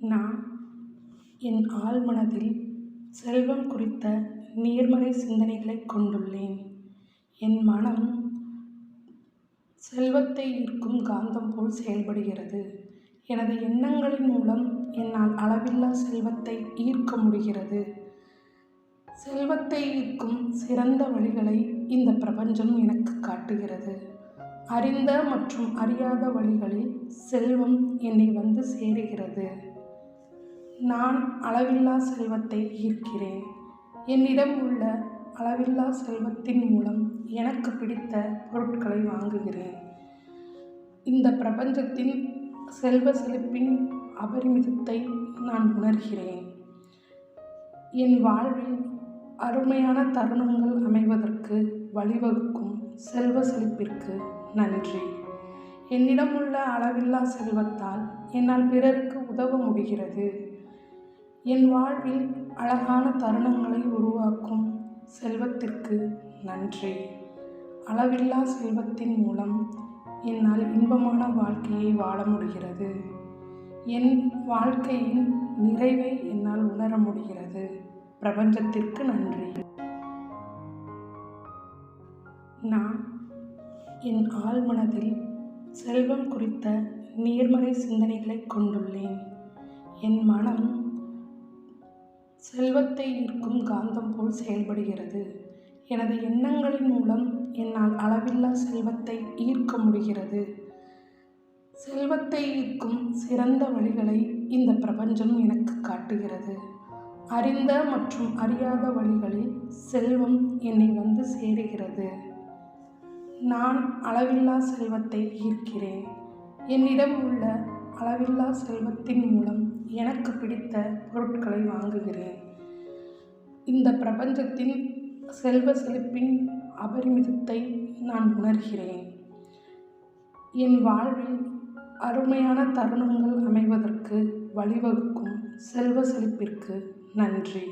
நான் என் ஆழ்மனதில் செல்வம் குறித்த நேர்மறை சிந்தனைகளைக் கொண்டுள்ளேன். என் மனம் செல்வத்தை ஈர்க்கும் காந்தம் போல் செயல்படுகிறது. எனது எண்ணங்களின் மூலம் என்னால் அளவில்லா செல்வத்தை ஈர்க்க முடிகிறது. செல்வத்தை ஈர்க்கும் சிறந்த வழிகளை இந்த பிரபஞ்சம் எனக்கு காட்டுகிறது. அறிந்த மற்றும் அறியாத வழிகளில் செல்வம் என்னை வந்து சேருகிறது. நான் அளவில்லா செல்வத்தை ஈர்க்கிறேன். என்னிடம் உள்ள அளவில்லா செல்வத்தின் மூலம் எனக்கு பிடித்த பொருட்களை வாங்குகிறேன். இந்த பிரபஞ்சத்தின் செல்வ செழிப்பின் அபரிமிதத்தை நான் உணர்கிறேன். என் வாழ்வில் அருமையான தருணங்கள் அமைவதற்கு வழிவகுக்கும் செல்வ செழிப்பிற்கு நன்றி. என்னிடம் உள்ள அளவில்லா செல்வத்தால் என்னால் பிறருக்கு உதவ முடிகிறது. என் வாழ்வில் அழகான தருணங்களை உருவாக்கும் செல்வத்திற்கு நன்றி. அளவில்லா செல்வத்தின் மூலம் என்னால் இன்பமான வாழ்க்கையை வாழ முடிகிறது. என் வாழ்க்கையின் நிறைவை என்னால் உணர முடிகிறது. பிரபஞ்சத்திற்கு நன்றி. நான் என் ஆழ்மனதில் செல்வம் குறித்த நேர்மறை சிந்தனைகளைக் கொண்டுள்ளேன். என் மனம் செல்வத்தை ஈர்க்கும் காந்தம் போல் செயல்படுகிறது. எனது எண்ணங்களின் மூலம் என்னால் அளவில்லா செல்வத்தை ஈர்க்க முடிகிறது. செல்வத்தை ஈர்க்கும் சிறந்த வழிகளை இந்த பிரபஞ்சம் எனக்கு காட்டுகிறது. அறிந்த மற்றும் அறியாத வழிகளில் செல்வம் என்னை வந்து சேருகிறது. நான் அளவில்லா செல்வத்தை ஈர்க்கிறேன். என்னிடம் உள்ள அளவில்லா செல்வத்தின் மூலம் எனக்கு பிடித்த பொருட்களை வாங்குகிறேன். இந்த பிரபஞ்சத்தின் செல்வ செழிப்பின் அபரிமிதத்தை நான் உணர்கிறேன். என் வாழ்வில் அருமையான தருணங்கள் அமைவதற்கு வழிவகுக்கும் செல்வ செழிப்பிற்கு நன்றி.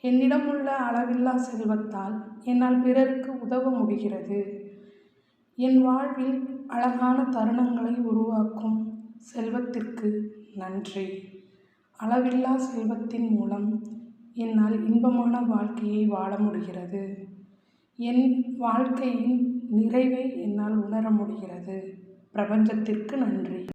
என்னிடம் உள்ள அளவில்லா செல்வத்தால் என்னால் பிறருக்கு உதவ முடிகிறது. என் வாழ்வில் அழகான தருணங்களை உருவாக்கும் செல்வத்திற்கு நன்றி. அளவில்லா செல்வத்தின் மூலம் என்னால் இன்பமான வாழ்க்கையை வாழ முடிகிறது. என் வாழ்க்கையின் நிறைவை என்னால் உணர முடிகிறது. பிரபஞ்சத்திற்கு நன்றி.